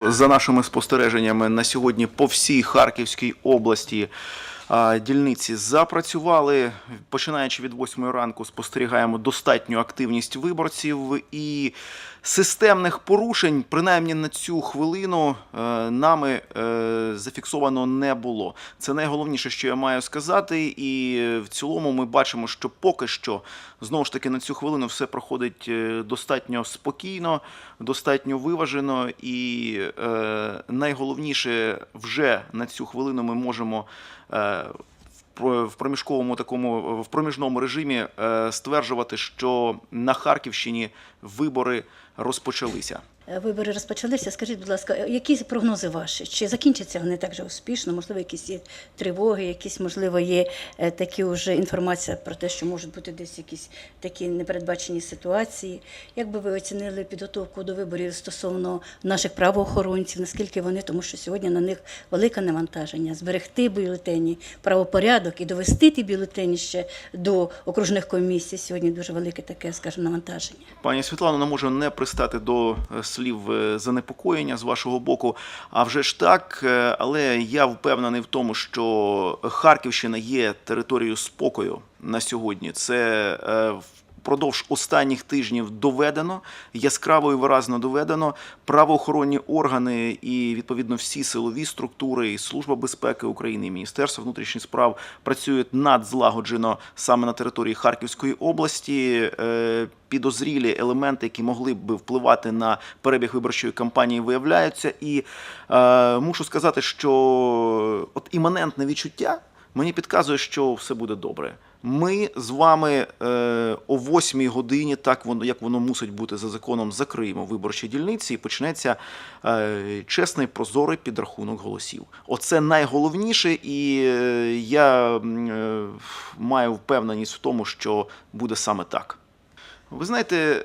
За нашими спостереженнями на сьогодні по всій Харківській області дільниці запрацювали. Починаючи від 8 ранку, спостерігаємо достатню активність виборців і системних порушень, принаймні на цю хвилину, е, нами е, зафіксовано не було. Це найголовніше, що я маю сказати. І в цілому ми бачимо, що поки що знову ж таки на цю хвилину все проходить е, достатньо спокійно, достатньо виважено, і найголовніше вже на цю хвилину ми можемо. В проміжковому такому в проміжному режимі е, стверджувати, що на Харківщині вибори розпочалися. Е, Вибори розпочалися. Скажіть, будь ласка, які прогнози ваші? Чи закінчаться вони так же успішно? Можливо, якісь є тривоги, якісь, можливо, є е, такі вже інформація про те, що можуть бути десь якісь такі непередбачені ситуації. Як би ви оцінили підготовку до виборів стосовно наших правоохоронців? Наскільки вони, тому що сьогодні на них велике навантаження зберегти бюлетені, правопорядок і довести ті бюлетені ще до окружних комісій. Сьогодні дуже велике таке, скажімо, навантаження. Пані Світлано, не можу не пристати до е, слів е, занепокоєння з вашого боку. А вже ж так, е, але я впевнений в тому, що Харківщина є територією спокою на сьогодні. Це е, впродовж останніх тижнів доведено, яскраво і виразно доведено. Правоохоронні органи і відповідно всі силові структури, і Служба безпеки України, і Міністерство внутрішніх справ працюють надзлагоджено саме на території Харківської області. Е, Підозрілі елементи, які могли б впливати на перебіг виборчої кампанії, виявляються. І е, мушу сказати, що от іманентне відчуття мені підказує, що все буде добре. Ми з вами е, о 8 годині, так воно як воно мусить бути за законом, закриємо виборчі дільниці і почнеться е, чесний прозорий підрахунок голосів. Оце найголовніше, і е, я маю впевненість в тому, що буде саме так. Ви знаєте,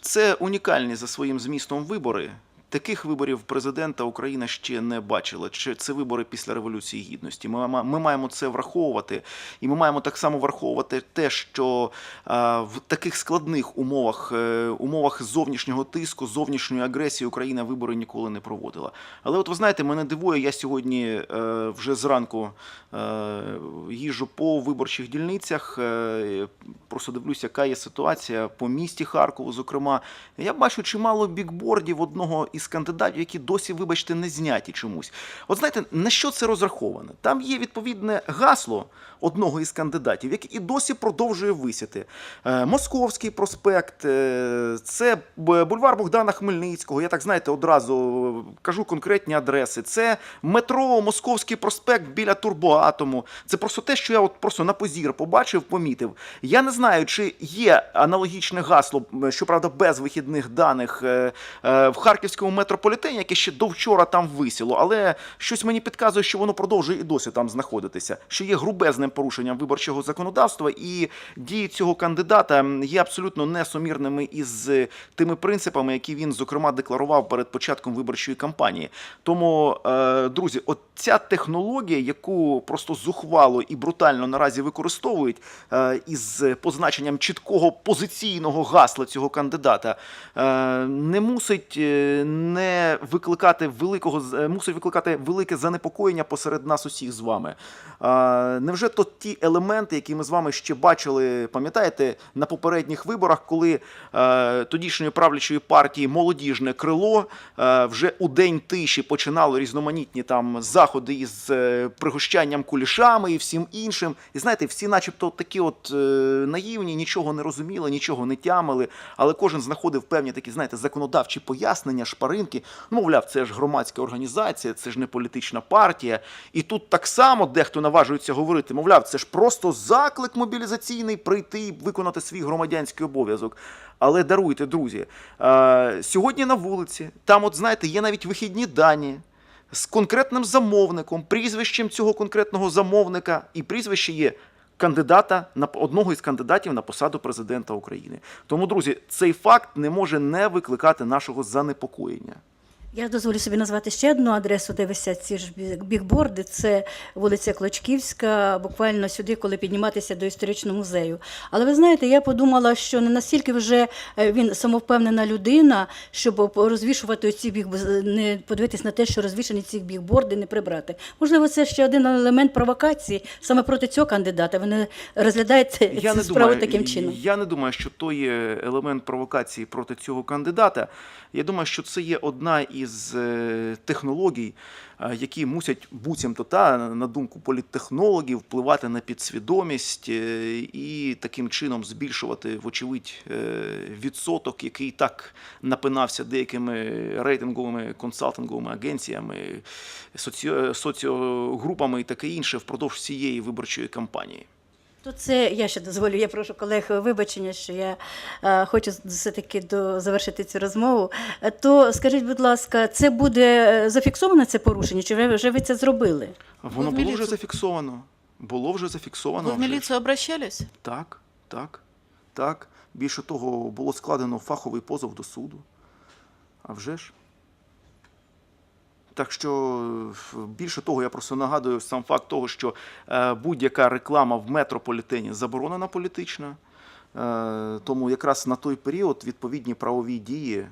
це унікальні за своїм змістом вибори. Таких виборів президента Україна ще не бачила. Чи Це вибори після Революції Гідності. Ми, ми маємо це враховувати, і ми маємо так само враховувати те, що а, в таких складних умовах, е, умовах зовнішнього тиску, зовнішньої агресії Україна вибори ніколи не проводила. Але от ви знаєте, мене дивує, я сьогодні е, вже зранку е, їжджу по виборчих дільницях, е, просто дивлюся, яка є ситуація по місті Харкову, зокрема. Я бачу чимало бікбордів одного із кандидатів, які досі, вибачте, не зняті чомусь. От знаєте, на що це розраховане? Там є відповідне гасло одного із кандидатів, який і досі продовжує висіти. Е, Московський проспект, е, це бульвар Богдана Хмельницького. Я так знаєте, одразу кажу конкретні адреси. Це метро Московський проспект біля Турбоатому. Це просто те, що я от просто на позір побачив, помітив. Я не знаю, чи є аналогічне гасло, щоправда, без вихідних даних е, в харківському метрополітені, яке ще до вчора там висіло, але щось мені підказує, що воно продовжує і досі там знаходитися, що є грубезним порушенням виборчого законодавства, і дії цього кандидата є абсолютно несумірними із тими принципами, які він зокрема декларував перед початком виборчої кампанії. Тому, е, друзі, от ця технологія, яку просто зухвало і брутально наразі використовують е, із позначенням чіткого позиційного гасла цього кандидата, е, не мусить не викликати великого е, мусить викликати велике занепокоєння посеред нас усіх з вами. Е, Невже то ті елементи, які ми з вами ще бачили, пам'ятаєте, на попередніх виборах, коли е, тодішньої правлячої партії молодіжне крило е, вже у день тиші починало різноманітні там заходи із пригощанням кулішами і всім іншим. І знаєте, всі, начебто, такі от наївні, нічого не розуміли, нічого не тямили, але кожен знаходив певні такі, знаєте, законодавчі пояснення, шпаринки. Ну, мовляв, це ж громадська організація, це ж не політична партія. І тут так само дехто наважується говорити, мовляв, це ж просто заклик мобілізаційний прийти і виконати свій громадянський обов'язок. Але даруйте, друзі, сьогодні на вулиці, там, от знаєте, є навіть вихідні дані з конкретним замовником, прізвищем цього конкретного замовника, і прізвище є кандидата на одного із кандидатів на посаду президента України. Тому, друзі, цей факт не може не викликати нашого занепокоєння. Я дозволю собі назвати ще одну адресу, де висять ці ж бікборди. Це вулиця Клочківська, буквально сюди, коли підніматися до історичного музею. Але ви знаєте, я подумала, що не настільки вже е, він самовпевнена людина, щоб розвішувати ці біг, не подивитись на те, що розвішані ці бікборди, не прибрати. Можливо, це ще один елемент провокації саме проти цього кандидата. Ви не розглядаєте Я цю не справу думаю, таким чином. Я не думаю, що то є елемент провокації проти цього кандидата. Я думаю, що це є одна із е, технологій, е, які мусять буцімто та на думку політтехнологів впливати на підсвідомість е, і таким чином збільшувати, вочевидь, відсоток, який так напинався деякими рейтинговими консалтинговими агенціями, соціо- соціогрупами і таке інше впродовж всієї виборчої кампанії. То це я ще дозволю. Я прошу колег вибачення, що я е, хочу все-таки до завершити цю розмову. Е, То скажіть, будь ласка, це буде е, зафіксовано це порушення? Чи ви вже ви це зробили? Воно було вже зафіксовано. Було вже зафіксовано. Вы в милицию обращались? Так, так, так. Більше того, було складено фаховий позов до суду. А вже ж. Так що більше того, я просто нагадую сам факт того, що е, будь-яка реклама в метрополітені заборонена політична. Е, тому якраз на той період відповідні правові дії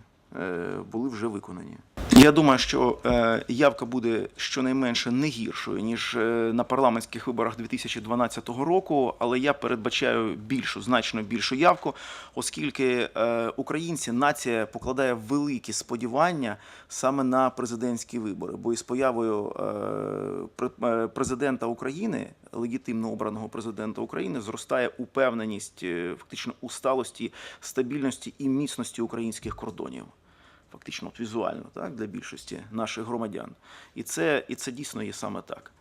були вже виконані. Я думаю, що е, явка буде щонайменше не гіршою ніж е, на парламентських виборах 2012 року, але я передбачаю більшу, значно більшу явку, оскільки е, українці, нація покладає великі сподівання саме на президентські вибори. Бо із появою е, е, президента України, легітимно обраного президента України, зростає упевненість е, фактично у сталості, стабільності і міцності українських кордонів фактично от візуально, так, для більшості наших громадян. І це, і це дійсно є саме так.